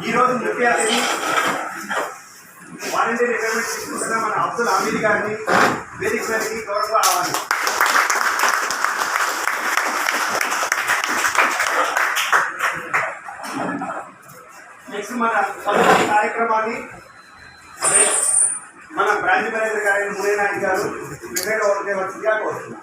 ఈరోజు ముఖ్య volunteer retirement తీసుకుంటున్న మన అబ్దుల్ అమీర్ గారిని వేదిక మీదకి గౌరవ ఆహ్వానం. నెక్స్ట్ మన మొదటి కార్యక్రమాన్ని మన బ్రాంచ్ మేనేజర్ గారైన మునే నాయక్ గారు వివేక వర్తిగా కోరుతున్నాం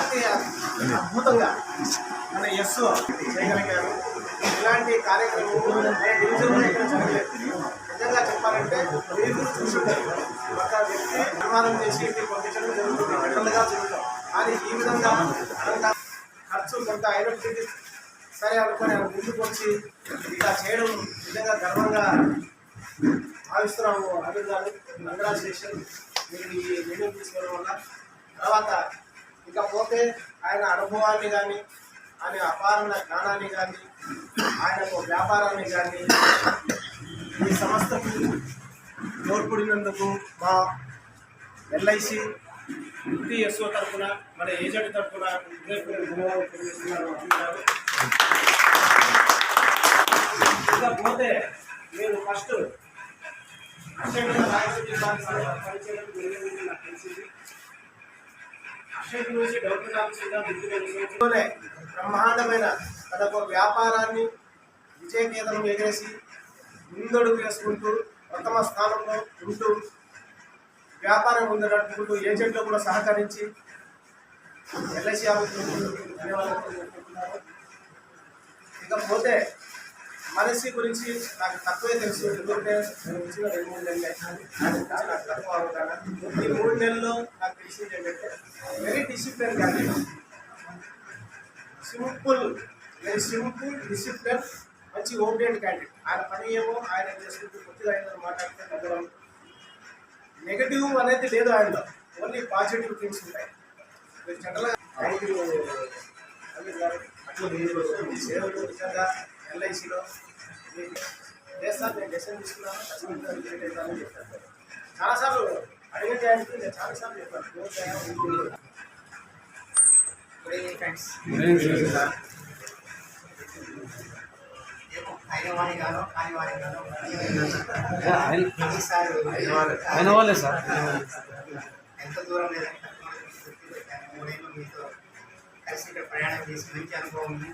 అంటే అద్భుతంగా మన ఎస్ చేయగలిగారు ఇలాంటి కార్యక్రమం ఏ డివిజన్లో ఇక్కడ జరగలేదు నిజంగా చెప్పాలంటే మీరు చూసుంటారు ఒక వ్యక్తి నిర్మాణం చేసి ఇంటికి పంపించడం జరుగుతుంది పెద్దలుగా చూడటం కానీ ఈ విధంగా అంత ఖర్చు కొంత అయినప్పటికీ సరే అనుకుని ఆయన ముందుకు వచ్చి ఇలా చేయడం నిజంగా గర్వంగా భావిస్తున్నాము అనిల్ గారు స్టేషన్ మీరు ఈ నిర్ణయం తీసుకోవడం వల్ల తర్వాత ఇక పోతే ఆయన అనుభవాన్ని కానీ ఆయన అపారణ జ్ఞానాన్ని కానీ ఆయనకు వ్యాపారాన్ని కానీ ఈ సంస్థకు తోడ్పడినందుకు మా ఎల్ఐసి యూపీఎస్ఓ తరఫున మన ఏజెంట్ తరఫున హృదయపూర్వక పోతే మీరు ఫస్ట్ అక్షయ రాయలసీమ పరిచయం నాకు తెలిసింది. అక్షయ్ నుంచి డెవలప్మెంట్ ఆఫీసర్గా బ్రహ్మాండమైన తన ఒక వ్యాపారాన్ని కేంద్రం ఎగరేసి ముందడుగు వేసుకుంటూ ప్రథమ స్థానంలో ఉంటూ వ్యాపారం ముందు నడుపుకుంటూ ఏజెంట్లు కూడా సహకరించి ఎల్ఐసి ఆఫీస్ ధన్యవాదాలు ఇకపోతే మనిషి గురించి నాకు తక్కువే తెలుసు. ఎందుకంటే నేను వచ్చిన రెండు మూడు నెలలే గురించి నాకు తక్కువ అవగాహన. ఈ మూడు నెలల్లో నాకు తెలిసింది ఏంటంటే వెరీ డిసిప్లిన్ కానీ సింపుల్ వెరీ సింపుల్ డిసిప్లిన్ మంచి ఓపియట్ క్యాండిడేట్ ఆయన పని ఏమో ఆయన చేసుకుంటూ కొద్దిగా ఆయన మాట్లాడితే నగరం నెగటివ్ అనేది లేదు ఆయనలో. ఓన్లీ పాజిటివ్ థింగ్స్ ఉంటాయి. జనరల్గా అట్లా మీరు సేవలు నిజంగా ఎల్ఐసిలో. చేస్తాను నేను డెసిషన్ తీసుకున్నాను. ఖచ్చితంగా రిజల్ట్ అవుతానని చెప్పాను చాలాసార్లు అడిగిన టైంకి నేను చాలాసార్లు చెప్పాను. Good evening friends. ఆయన వాళ్ళే సార్. ఎంత దూరం లేదంటే మూడేళ్ళు మీతో కలిసి ఇక్కడ ప్రయాణం చేసి మంచి అనుభవం ఉంది.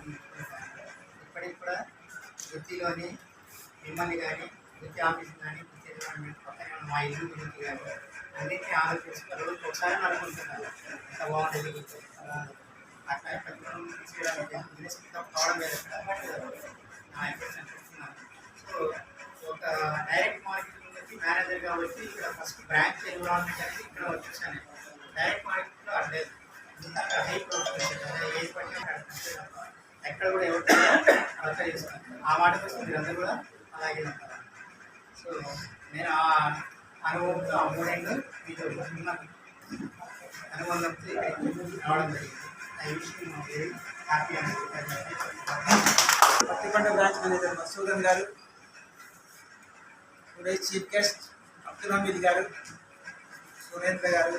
ఇప్పటికి కూడా వృత్తిలోని మిమ్మల్ని కానీ వృత్తి ఆఫీస్ కానీ వృత్తి డిపార్ట్మెంట్ పక్కనే ఉన్న మా ఇల్లు గురించి కానీ అన్నింటినీ ఆలోచించుకుని రోజుకి ఒకసారి అనుకుంటున్నాను ఎంత బాగుంటుంది గురించి అట్లా ప్రతిఫలం తీసేయడానికి బిజినెస్ పికప్ కావడం లేదు ఇక్కడ బట్ నా ఎఫర్ట్స్ అనిపిస్తున్నాను సో ఒక డైరెక్ట్ మార్కెటింగ్ వచ్చి మేనేజర్ కాబట్టి ఇక్కడ ఫస్ట్ బ్రాంచ్ ఎన్విరాన్మెంట్ అనేది ఇక్కడ వచ్చేసాను. డైరెక్ట్ మార్కెట్లో అంటే ఇంత హై ప్రొఫెషన్ ఏ పట్టినా ఎక్కడ కూడా ఎవరు వర్క్ చేస్తాను ఆ మాట కోసం మీరందరూ కూడా అలాగే ఉంటారు. సో నేను ఆ అనుభవంతో ఆ మీతో ఉన్న అనుబంధంతో రావడం జరిగింది. I wish very happy Pattikonda branch manager Masudan గారు today chief guest Abdul Hamid గారు సురేంద్ర గారు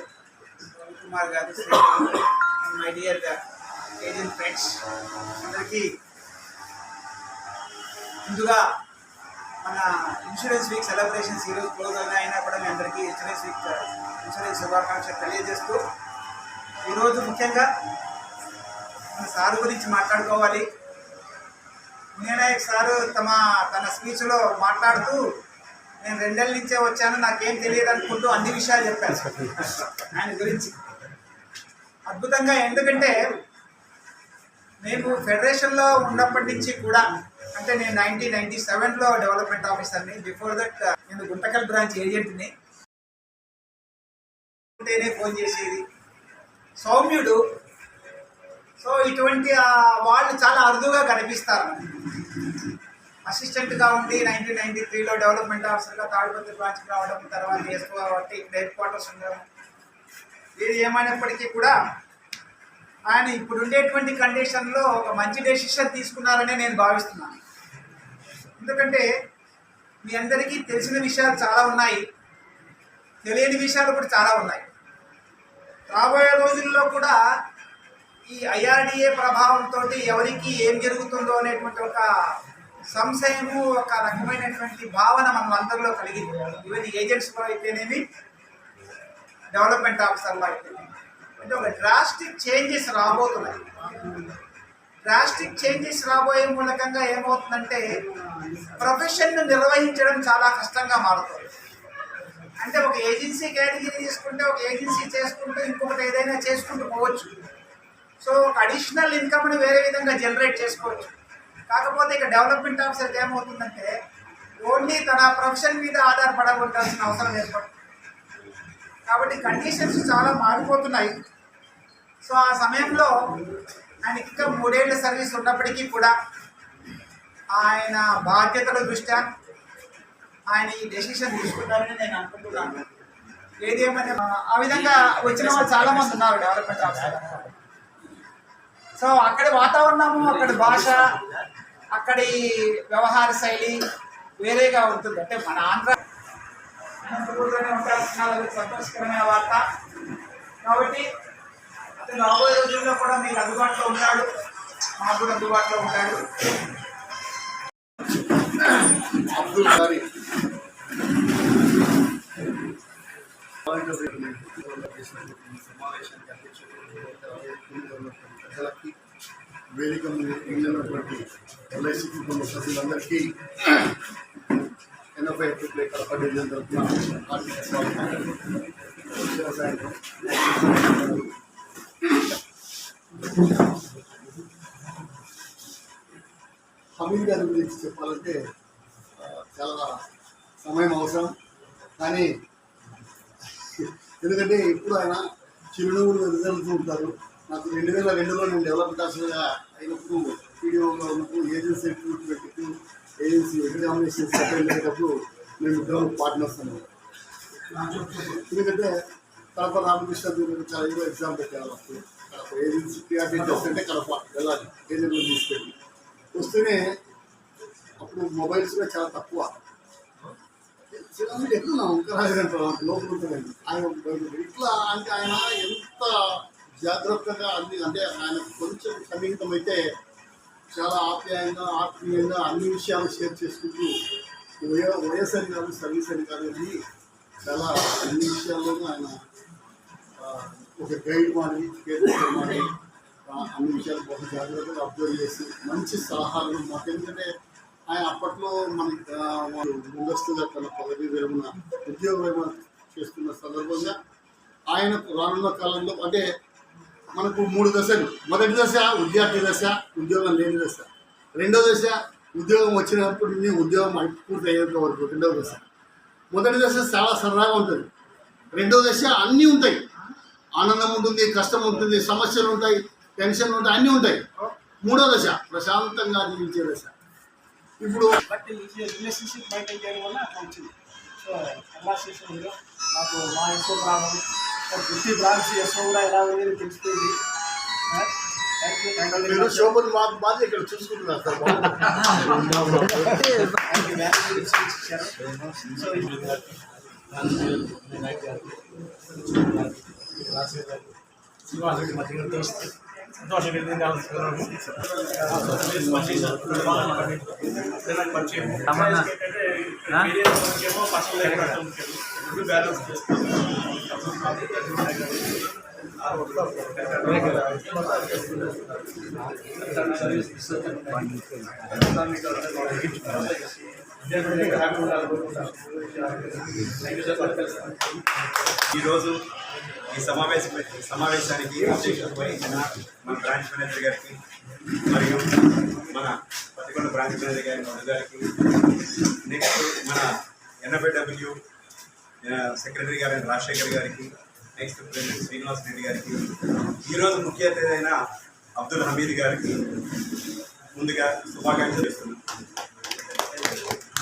రవికుమార్ కుమార్ గారు మై డియర్ ఏజెంట్ ఫ్రెండ్స్ అందరికీ ముందుగా మన ఇన్సూరెన్స్ వీక్ సెలబ్రేషన్స్ ఈరోజు క్లోజ్ అయినా కూడా మీ అందరికీ ఇన్సూరెన్స్ వీక్ ఇన్సూరెన్స్ శుభాకాంక్షలు తెలియజేస్తూ ఈరోజు ముఖ్యంగా మన సార్ గురించి మాట్లాడుకోవాలి. వినాయక్ సారు తమ తన స్పీచ్లో మాట్లాడుతూ నేను రెండేళ్ళ నుంచే వచ్చాను నాకేం తెలియదు అనుకుంటూ అన్ని విషయాలు చెప్పాను ఆయన గురించి అద్భుతంగా ఎందుకంటే నేను ఫెడరేషన్లో ఉన్నప్పటి నుంచి కూడా అంటే నేను నైన్టీన్ నైన్టీ సెవెన్లో డెవలప్మెంట్ ఆఫీసర్ని బిఫోర్ దట్ నేను గుంటకల్ బ్రాంచ్ ఏజెంట్ని ఉంటేనే ఫోన్ చేసేది. సౌమ్యుడు సో ఇటువంటి వాళ్ళు చాలా అరుదుగా కనిపిస్తారు. అసిస్టెంట్గా ఉండి నైన్టీన్ నైన్టీ త్రీలో డెవలప్మెంట్ ఆఫీసర్గా తాడిపత్రి బ్రాంచ్కి రావడం తర్వాత ఎస్కో కాబట్టి హెడ్ క్వార్టర్స్ ఉండడం. ఏది ఏమైనప్పటికీ కూడా ఆయన ఇప్పుడు ఉండేటువంటి కండిషన్లో ఒక మంచి డెసిషన్ తీసుకున్నారనే నేను భావిస్తున్నాను. ఎందుకంటే మీ అందరికీ తెలిసిన విషయాలు చాలా ఉన్నాయి. తెలియని విషయాలు కూడా చాలా ఉన్నాయి. రాబోయే రోజుల్లో కూడా ఈ ఐఆర్డిఏ ప్రభావంతో ఎవరికి ఏం జరుగుతుందో అనేటువంటి ఒక సంశయము ఒక రకమైనటువంటి భావన మనం అందరిలో కలిగింది. ఈవెన్ ఏజెంట్స్లో అయితేనేమి డెవలప్మెంట్ ఆఫీసర్లో అయితేనేమి. అంటే ఒక డ్రాస్టిక్ చేంజెస్ రాబోతున్నాయి. డ్రాస్టిక్ చేంజెస్ రాబోయే మూలకంగా ఏమవుతుందంటే ప్రొఫెషన్ను నిర్వహించడం చాలా కష్టంగా మారుతుంది. అంటే ఒక ఏజెన్సీ కేటగిరీ తీసుకుంటే ఒక ఏజెన్సీ చేసుకుంటూ ఇంకొకటి ఏదైనా చేసుకుంటూ పోవచ్చు. సో ఒక అడిషనల్ ఇన్కమ్ని వేరే విధంగా జనరేట్ చేసుకోవచ్చు. కాకపోతే ఇక డెవలప్మెంట్ ఆఫీసర్కి ఏమవుతుందంటే ఓన్లీ తన ప్రొఫెషన్ మీద ఆధారపడవలసిన అవసరం ఏర్పడుతుంది. కాబట్టి కండిషన్స్ చాలా మారిపోతున్నాయి. సో ఆ సమయంలో ఆయనకి ఇంకా మూడేళ్ళ సర్వీస్ ఉన్నప్పటికీ కూడా ఆయన బాధ్యతల దృష్ట్యా ఆయన ఈ డెసిషన్ తీసుకుంటారని నేను అనుకుంటున్నాను. ఏదేమైనా ఆ విధంగా వచ్చిన వాళ్ళు చాలా మంది ఉన్నారు డెవలప్మెంట్ ఆఫీసర్ సో అక్కడ వాతావరణము అక్కడ భాష అక్కడి వ్యవహార శైలి వేరేగా ఉంటుంది. అంటే మన ఆంధ్ర అనంతపూర్లోనే ఉండాల్సిన సంతోషకరమైన వార్త. కాబట్టి అతను రాబోయే రోజుల్లో కూడా మీకు అందుబాటులో ఉంటాడు. మాకు కూడా అందుబాటులో ఉంటాడు. అబ్దుల్ సారీ ప్రజలకి వేదిక మిగిలినటువంటి ఎల్ఐసి కుటుంబ సభ్యులందరికీ ఎనభై ఎప్పుడు కడప డివిజన్ తరఫున ఆర్థిక స్వాగతం హమీద్ గారి గురించి చెప్పాలంటే చాలా సమయం అవసరం. కానీ ఎందుకంటే ఎప్పుడు ఆయన చిరునవ్వులు వెదజల్లుతూ ఉంటారు. నాకు రెండు వేల రెండులో నేను డెవలప్ ఆఫీసర్గా అయినప్పుడు వీడియోలో ఉన్నప్పుడు agency recruitment agency examination second అయ్యేటప్పుడు మేము ఇద్దరం పార్ట్నర్స్ అన్నాం ఎందుకంటే కడప రామకృష్ణ గురించి చాలా ఏదో ఎగ్జామ్ పెట్టారు అప్పుడు కడప ఏజెన్సీ పిఆర్టీ టెస్ట్ అంటే కడప వెళ్ళాలి ఏజెన్సీ తీసుకెళ్ళి వస్తేనే అప్పుడు మొబైల్స్ కూడా చాలా తక్కువ మీరు ఎట్లున్నాం ఇంకా రాజగంట లోపల ఉంటుందండి ఆయన బయట ఇట్లా అంటే ఆయన ఎంత జాగ్రత్తగా అన్ని అంటే ఆయన కొంచెం సన్నిహితం అయితే చాలా ఆప్యాయంగా ఆత్మీయంగా అన్ని విషయాలు షేర్ చేసుకుంటూ వయ వయసు అని కాదు సర్వీస్ అని కాదు అని చాలా అన్ని విషయాల్లోనూ ఆయన ఒక గైడ్ మాది కేర్ మాది అన్ని విషయాలు బహు జాగ్రత్తగా అబ్జర్వ్ చేసి మంచి సలహాలు మాకు. ఎందుకంటే ఆయన అప్పట్లో మన ముందస్తుగా తన పదవి విరమణ ఉద్యోగ విరమణ చేస్తున్న సందర్భంగా ఆయన రానున్న కాలంలో అంటే మనకు మూడు దశలు. మొదటి దశ విద్యార్థి దశ ఉద్యోగం లేని దశ. రెండో దశ ఉద్యోగం వచ్చినప్పటి నుండి ఉద్యోగం పూర్తి అయ్యేంత వరకు రెండవ దశ. మొదటి దశ చాలా సరదాగా ఉంటుంది. రెండో దశ అన్నీ ఉంటాయి. ఆనందం ఉంటుంది కష్టం ఉంటుంది సమస్యలు ఉంటాయి టెన్షన్లు ఉంటాయి అన్నీ ఉంటాయి. మూడో దశ ప్రశాంతంగా జీవించే దశ. ఇప్పుడు రిలేషన్షిప్ మెయింటైన్ చేయడం వల్ల అట్లా వచ్చింది సో నాకు మా ఎస్ఓ ప్రాబ్లం ప్రతి బ్రాంచ్ ఎస్ఓ కూడా ఎలా ఉండేది తెలిసిపోయింది థ్యాంక్ యూ థ్యాంక్ యూ మీరు శోభన్ బాబు బాధ ఇక్కడ చూసుకుంటున్నారు సార్ బాగుంది. థ్యాంక్ యూ వ్యాల్యూ ఇచ్చారు సో ఈరోజు ఈ సమావేశ సమావేశానికి అధ్యక్షత మన బ్రాంచ్ మేనేజర్ గారికి మరియు మన పదకొండు బ్రాంచ్ మేనేజర్ గారి గారికి నెక్స్ట్ మన ఎన్ఎఫ్ఐడబ్ల్యూ సెక్రటరీ గారైన రాజశేఖర్ గారికి నెక్స్ట్ ప్రెసిడెంట్ శ్రీనివాస్ రెడ్డి గారికి ఈరోజు ముఖ్య అతిథి అయిన అబ్దుల్ హమీద్ గారికి ముందుగా శుభాకాంక్షలు ఇస్తున్నాను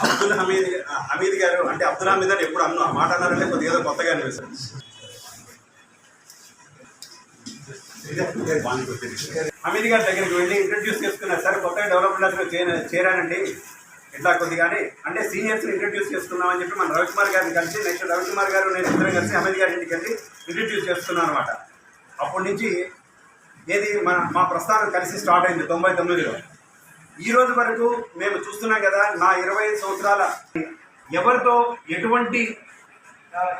అబ్దుల్ హమీద్ హమీద్ గారు అంటే అబ్దుల్ హమీద్ అని ఎప్పుడు అన్న మాట అన్నారంటే కొద్దిగా ఏదో కొత్తగా అనిపిస్తుంది. హమీద్ గారి దగ్గరికి వెళ్ళి ఇంట్రడ్యూస్ చేసుకున్నారు. సార్ కొత్తగా డెవలప్మెంట్ చేరానండి ఇట్లా కొద్దిగానే అంటే సీనియర్స్ని ఇంట్రడ్యూస్ చేసుకున్నామని చెప్పి మన రవికుమార్ గారిని కలిసి నెక్స్ట్ రవికుమార్ గారు నేను ఇద్దరం కలిసి హమీద్ గారి ఇంటికి వెళ్ళి ఇంట్రడ్యూస్ చేస్తున్నాను అనమాట అప్పటి నుంచి ఏది మన మా ప్రస్థానం కలిసి స్టార్ట్ అయింది తొంభై తొమ్మిదిలో. ఈ రోజు వరకు మేము చూస్తున్నాం కదా నా ఇరవై ఐదు సంవత్సరాల ఎవరితో ఎటువంటి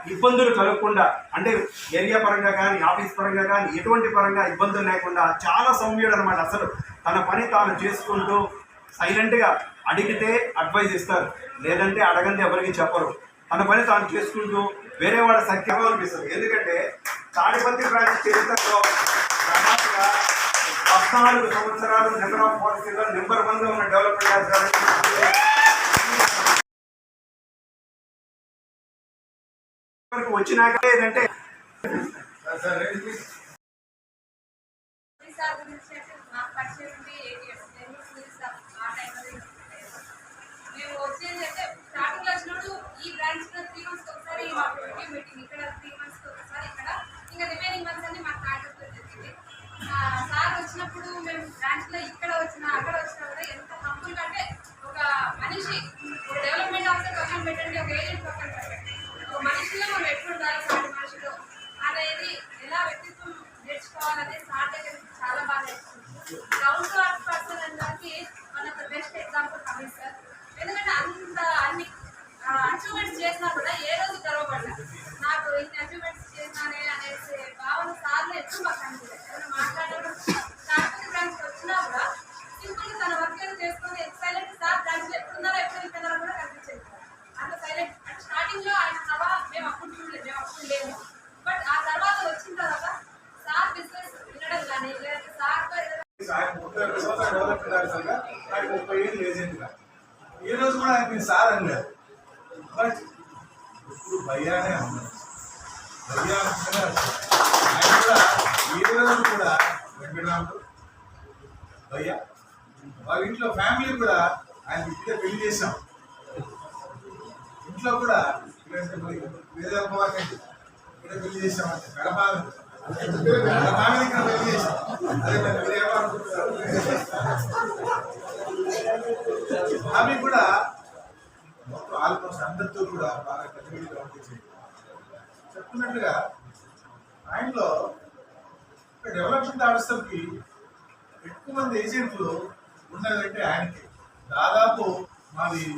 ఇబ్బందులు కలగకుండా అంటే ఏరియా పరంగా కానీ ఆఫీస్ పరంగా కానీ ఎటువంటి పరంగా ఇబ్బందులు లేకుండా చాలా సౌమ్యుడు అనమాట అసలు. తన పని తాను చేసుకుంటూ సైలెంట్గా అడిగితే అడ్వైజ్ ఇస్తారు. లేదంటే అడగండి ఎవరికి చెప్పరు. తన పని తాను చేసుకుంటూ వేరే వాళ్ళ సత్యం అనిపిస్తుంది. ఎందుకంటే తాడిపత్రి బ్రాంచ్ చరిత్రలో దాదాపుగా పద్నాలుగు సంవత్సరాలు నెంబర్ ఆఫ్ పాలసీలో నెంబర్ వన్గా ఉన్న డెవలప్మెంట్ వరకు వచ్చినాక లేదంటే సార్ గురించి అంటే మాకు పరిచయం ఉంది ఎయిట్ ఇయర్స్ నేను ఒడిశా ఆ టైంలో మేము వచ్చేది అంటే స్టార్టింగ్లో వచ్చినప్పుడు ఈ బ్రాంచ్లో త్రీ మంత్స్కి ఒకసారి మాకు మీటింగ్ ఇక్కడ త్రీ మంత్స్కి ఒకసారి ఇక్కడ. ఇంకా రిమైనింగ్ మంత్స్ అన్ని మాకు కాంటాక్ట్ జరిగింది. సార్ వచ్చినప్పుడు మేము బ్రాంచ్లో ఇక్కడ వచ్చినా అక్కడ వచ్చినా కూడా ఎంత హంబుల్గా అంటే ఒక మనిషి ఒక డెవలప్మెంట్ ఆఫీసర్ పక్కన పెట్టండి ఒక ఏజెంట్ పక్కన పెట్టండి. ఒక మనిషిలో మనం ఎట్లుండాలి సాటి మనిషిలో. అనేది ఎలా వ్యక్తిత్వం నేర్చుకోవాలనేది సాధ్యత చాలా బాగా నేర్చుకుంది డౌన్ టు పర్సన్ ఈ రోజు కూడా ఆయన మీ సార్ అన్నారు బట్ ఇప్పుడు భయ్యానే అన్నారు. భయ్యా ఆయన కూడా ఈ రోజు కూడా వెంకటరాముడు భయ్యా వాళ్ళ ఇంట్లో ఫ్యామిలీ కూడా ఆయన ఇంటిగా పెళ్ళి చేశాం. ఇంట్లో కూడా ఇలాంటి మరి పెళ్ళి చేశామంటే గడప ఫ్యామిలీ ఇక్కడ పెళ్ళి చేశాం. అదే మరి ఆమె కూడా మొత్తం ఆల్మోస్ట్ అందరితో కూడా బాగా కట్టుబడిగా ఉంటుంది చెప్తున్నట్టుగా ఆయనలో డెవలప్మెంట్ ఆఫీసర్కి ఎక్కువ మంది ఏజెంట్లు ఉన్నదంటే ఆయనకి దాదాపు మాది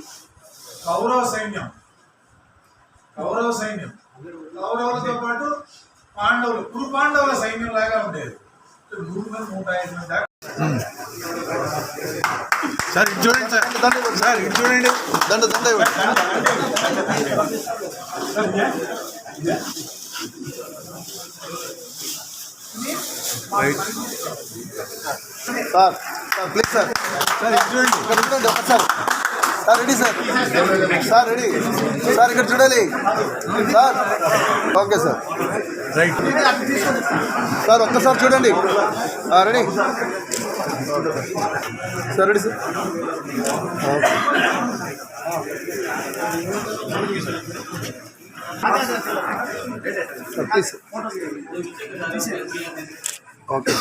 కౌరవ సైన్యం. కౌరవ సైన్యం. కౌరవులతో పాటు పాండవులు. కురు పాండవుల సైన్యం లాగా ఉండేది. నూరు మంది నూట ఐదు మంది దాకా. సార్ ఇది చూడండి సార్. సార్ ఇది చూడండి. దండ దండ sir sir please sir. Sir ఇది చూడండి. ఇక్కడ చూడండి ఒకసారి sir. Ready sir. Sir ready. Sir ఇక్కడ చూడాలి sir okay sir. Right. Sir ఒక్కసారి చూడండి. Ready. Sir ready sir okay. Sir please okay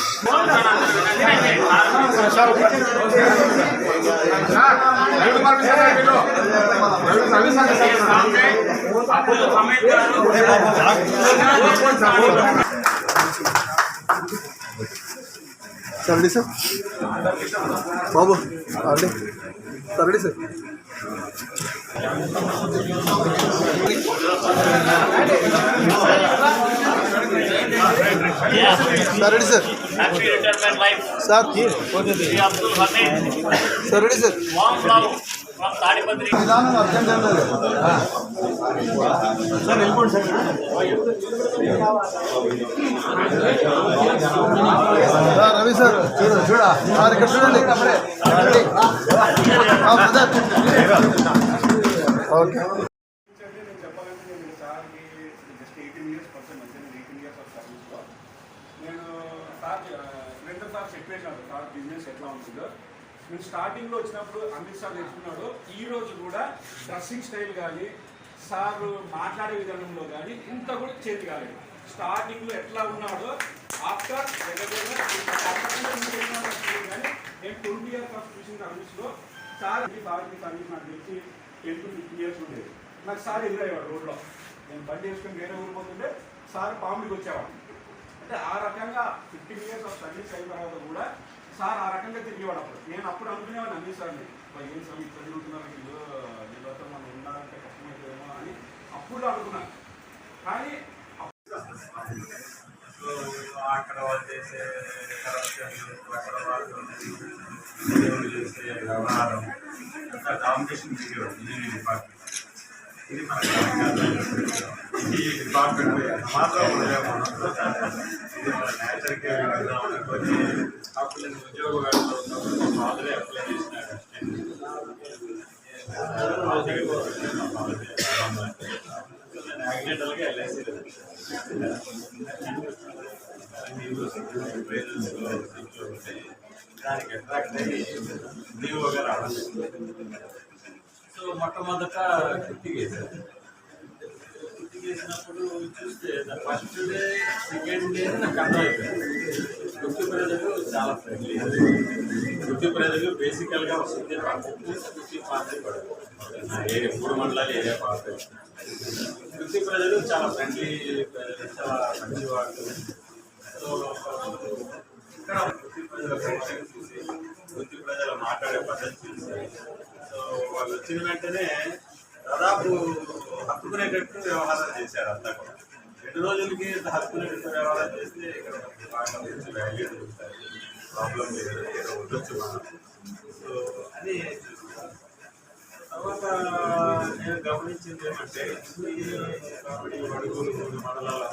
sir ready sir Babu ready sir ready sir sir ready sir Happy retirement life. సార్ Sri Abdul Hamid, sir విధానం అర్థం కాదు sir వెళ్ళిపోండి sir. Ravi sir చూడు చూడ sir ఇక్కడ చూడండి. ఓకే నేను చెప్పాలంటే నేను సార్కి జస్ట్ ఎయిటీన్ ఇయర్స్ పర్సన్ మధ్య ఎయిటీన్ ఇయర్స్ నేను స్టార్టింగ్లో వచ్చినప్పుడు అమిత్ షా తెచ్చుకున్నాడు. ఈ రోజు కూడా డ్రెస్సింగ్ స్టైల్ కానీ సార్ మాట్లాడే విధానంలో కానీ ఇంత కూడా చేతి కాలేదు. స్టార్టింగ్లో ఎట్లా ఉన్నాడో ఆఫ్టర్ కానీ నేను ట్వంటీ ఇయర్స్ ఆఫ్ చూసిన సర్వీస్లో సార్ సార్కి సర్వీస్ నాకు తెలిసి టెన్ టు ఫిఫ్టీన్ ఇయర్స్ ఉండేది నాకు సార్ ఎదురయ్యేవాడు రోడ్లో. నేను బండి వేసుకొని వేరే ఊరు పోతుంటే సార్ పాముడికి వచ్చేవాడు. అంటే ఆ రకంగా ఫిఫ్టీన్ ఇయర్స్ ఆఫ్ సర్వీస్ అయిన తర్వాత కూడా సార్ ఆ రకంగా తిరిగేవాడు అప్పుడు నేను అప్పుడు అనుకునేవాడిని అన్ని సార్ని ఏం సార్ ఇట్లా తిరుగుతున్నారు వీళ్ళు మనం ఉన్నారంటే కష్టమైపోయేమో అని అప్పుడు అనుకున్నాను కానీ అక్కడ వాళ్ళు చేసే అక్కడ వాళ్ళు చేసే వ్యవహారం డామినేషన్ డిపార్ట్మెంట్ ఇది మన ఈ డిపార్ట్మెంట్ మాత్రం దానికి అట్రాక్ట్ అయ్యి నీవుగా రావడం సో మొట్టమొదట గుర్తిగేశారు చేసినప్పుడు చూస్తే ఫస్ట్ డే సెకండ్ డే నాకు అర్థమైపోయింది వృత్తి ప్రజలు చాలా ఫ్రెండ్లీ వృత్తి ప్రజలు బేసికల్గా వస్తుంది వృత్తి పాత్ర పడదు. నా ఏరియా మూడు మండలాలు ఏరియా పాత్ర. వృత్తి ప్రజలు చాలా ఫ్రెండ్లీ ప్రజలు చాలా మంచివాళ్ళు సో ఇక్కడ వృత్తి ప్రజల ఫ్రెండ్షిప్ చూసి వృత్తి ప్రజల మాట్లాడే పద్ధతి చూసి సో వాళ్ళు వచ్చిన వెంటనే దాదాపు హత్తుకునేటట్టు వ్యవహారం చేశారు అంతా కూడా. రెండు రోజులకి హత్తుకునేటట్టు వ్యవహారం చేస్తే ఇక్కడ బాగా మంచి వాల్యూ దొరుకుతాయి. ప్రాబ్లం లేదు ఏదో ఉండొచ్చు మనం. సో అని తర్వాత నేను గమనించింది ఏమంటే ఈ కామెడీ అడుగులు మండలాలు